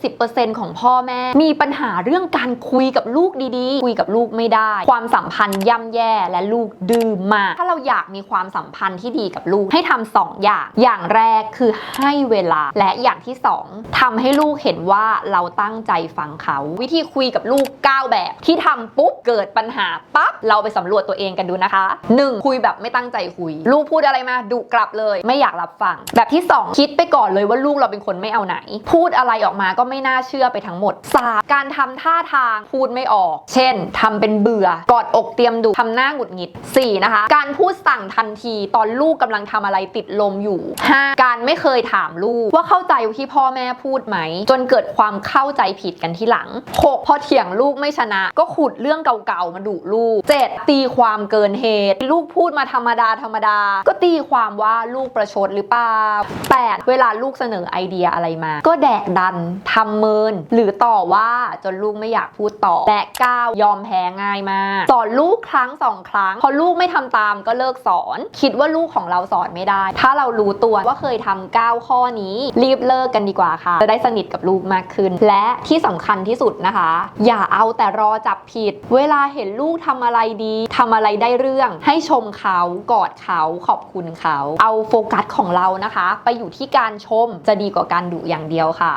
70%ของพ่อแม่มีปัญหาเรื่องการคุยกับลูกดีๆ คุยกับลูกไม่ได้ ความสัมพันธ์ย่ำแย่และลูกดื้อมาก ถ้าเราอยากมีความสัมพันธ์ที่ดีกับลูกให้ทำสองอย่าง อย่างแรกคือให้เวลาและอย่างที่สองทำให้ลูกเห็นว่าเราตั้งใจฟังเขา วิธีคุยกับลูก 9 แบบ ที่ทำปุ๊บเกิดปัญหาปั๊บเราไปสำรวจตัวเองกันดูนะคะ 1. คุยแบบไม่ตั้งใจคุย ลูกพูดอะไรมาดุกลับเลย ไม่อยากรับฟังแบบที่ 2 คิดไปก่อนเลยว่าลูกเราเป็นคนไม่เอาไหน พูดอะไรออกมาก็ไม่น่าเชื่อไปทั้งหมด 3. การทำท่าทางพูดไม่ออก เช่นทำเป็นเบื่อกอดอกเตรียมดุทำหน้าหงุดหงิด 4. นะคะ การพูดสั่งทันทีตอนลูกกำลังทำอะไรติดลมอยู่ 5. การไม่เคยถามลูกว่าเข้าใจที่พ่อแม่พูดไหม จนเกิดความเข้าใจผิดกันที่หลัง 6. พอเถียงลูกไม่ชนะ ก็ขุดเรื่องเก่าๆมาดุลูก 7. ตีความเกินเหตุ ลูกพูดมาธรรมดาธรรมดา ก็ตีความว่าลูกประชดหรือเปล่า 8. เวลาลูกเสนอไอเดียอะไรมา ก็แดกดันทำเมิน หรือต่อว่าจนลูกไม่อยากพูดต่อ และ 9. ยอมแพ้ง่ายมาก สอนลูกครั้งสองครั้ง พอลูกไม่ทำตามก็เลิกสอน คิดว่าลูกของเราสอนไม่ได้ ถ้าเรารู้ตัวว่าเคยทำ9ข้อนี้ รีบเลิกกันดีกว่าค่ะ จะได้สนิทกับลูกมากขึ้น และที่สำคัญที่สุดนะคะ อย่าเอาแต่รอจับผิด เวลาเห็นลูกทำอะไรดีทำอะไรได้เรื่อง ให้ชมเขากอดเขาขอบคุณเขา เอาโฟกัสของเรานะคะ ไปอยู่ที่การชมจะดีกว่าการดุอย่างเดียวค่ะ